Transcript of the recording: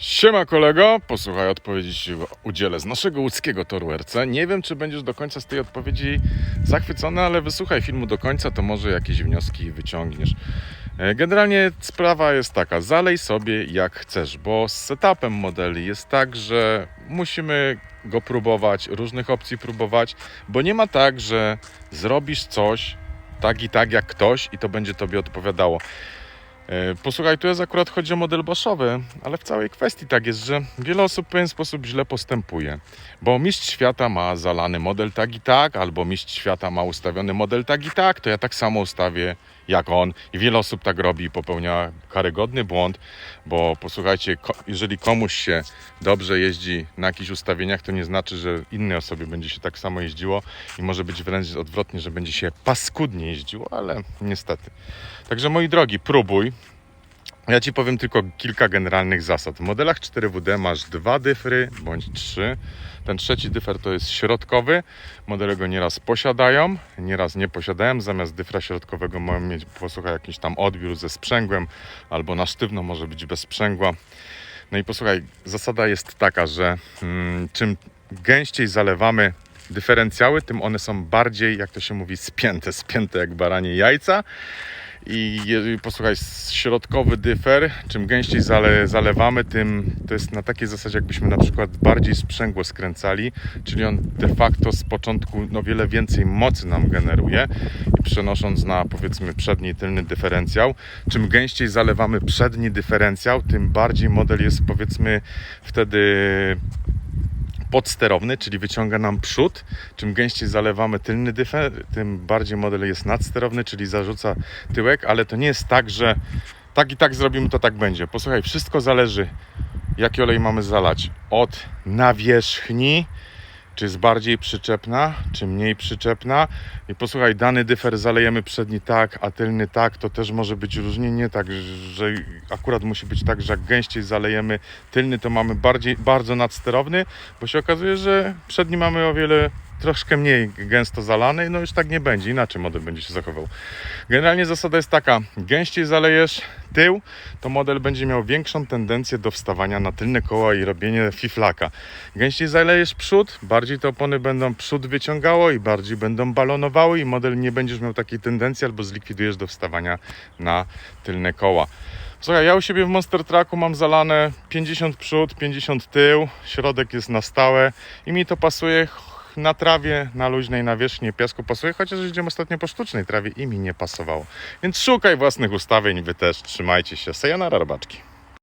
Siema kolego, posłuchaj odpowiedzi udzielę z naszego łódzkiego toru RC. Nie wiem, czy będziesz do końca z tej odpowiedzi zachwycony, ale wysłuchaj filmu do końca, to może jakieś wnioski wyciągniesz. E, Generalnie sprawa jest taka, zalej sobie jak chcesz, bo z setupem modeli jest tak, że musimy go próbować, różnych opcji próbować, bo nie ma tak, że zrobisz coś tak i tak jak ktoś i to będzie tobie odpowiadało. E, Posłuchaj, tu jest akurat chodzi o model Boschowy, ale w całej kwestii tak jest, że wiele osób w pewien sposób źle postępuje, bo mistrz świata ma zalany model tak i tak, albo mistrz świata ma ustawiony model tak i tak, to ja tak samo ustawię jak on i wiele osób tak robi i popełnia karygodny błąd, bo posłuchajcie, jeżeli komuś się dobrze jeździ na jakichś ustawieniach, to nie znaczy, że innej osobie będzie się tak samo jeździło i może być wręcz odwrotnie, że będzie się paskudnie jeździło, ale niestety. Także moi drogi, próbuj. Ja Ci powiem tylko kilka generalnych zasad. W modelach 4WD masz dwa dyfry bądź trzy. Ten trzeci dyfer to jest środkowy. Modele go nieraz posiadają, nieraz nie posiadają. Zamiast dyfra środkowego mają mieć, posłuchaj, jakiś tam odbiór ze sprzęgłem albo na sztywno może być bez sprzęgła. No i posłuchaj, zasada jest taka, że mm, czym gęściej zalewamy dyferencjały, tym one są bardziej, jak to się mówi, spięte, spięte jak baranie jajca. I posłuchaj, środkowy dyfer, czym gęściej zale, zalewamy, tym to jest na takiej zasadzie, jakbyśmy na przykład bardziej sprzęgło skręcali, czyli on de facto z początku no wiele więcej mocy nam generuje i przenosząc na powiedzmy przedni tylny dyferencjał. Czym gęściej zalewamy przedni dyferencjał, tym bardziej model jest powiedzmy wtedy podsterowny, czyli wyciąga nam przód. Czym gęściej zalewamy tylny dyfer, tym bardziej model jest nadsterowny, czyli zarzuca tyłek, ale to nie jest tak, że tak i tak zrobimy, to tak będzie. Posłuchaj, wszystko zależy, jaki olej mamy zalać. Od nawierzchni, czy jest bardziej przyczepna, czy mniej przyczepna. I posłuchaj, dany dyfer zalejemy przedni tak, a tylny tak, to też może być różnie. Nie tak, że akurat musi być tak, że jak gęściej zalejemy tylny, to mamy bardziej, bardzo nadsterowny, bo się okazuje, że przedni mamy o wiele troszkę mniej gęsto zalany, no już tak nie będzie, inaczej model będzie się zachował. Generalnie zasada jest taka, gęściej zalejesz tył, to model będzie miał większą tendencję do wstawania na tylne koła i robienie fiflaka. Gęściej zalejesz przód, bardziej te opony będą przód wyciągało i bardziej będą balonowały i model nie będziesz miał takiej tendencji albo zlikwidujesz do wstawania na tylne koła. Słuchaj, ja u siebie w Monster Trucku mam zalane 50 przód, 50 tył, środek jest na stałe i mi to pasuje na trawie, na luźnej nawierzchni piasku pasuje, chociaż jeździłem ostatnio po sztucznej trawie i mi nie pasowało. Więc szukaj własnych ustawień, wy też trzymajcie się. Sayonara robaczki.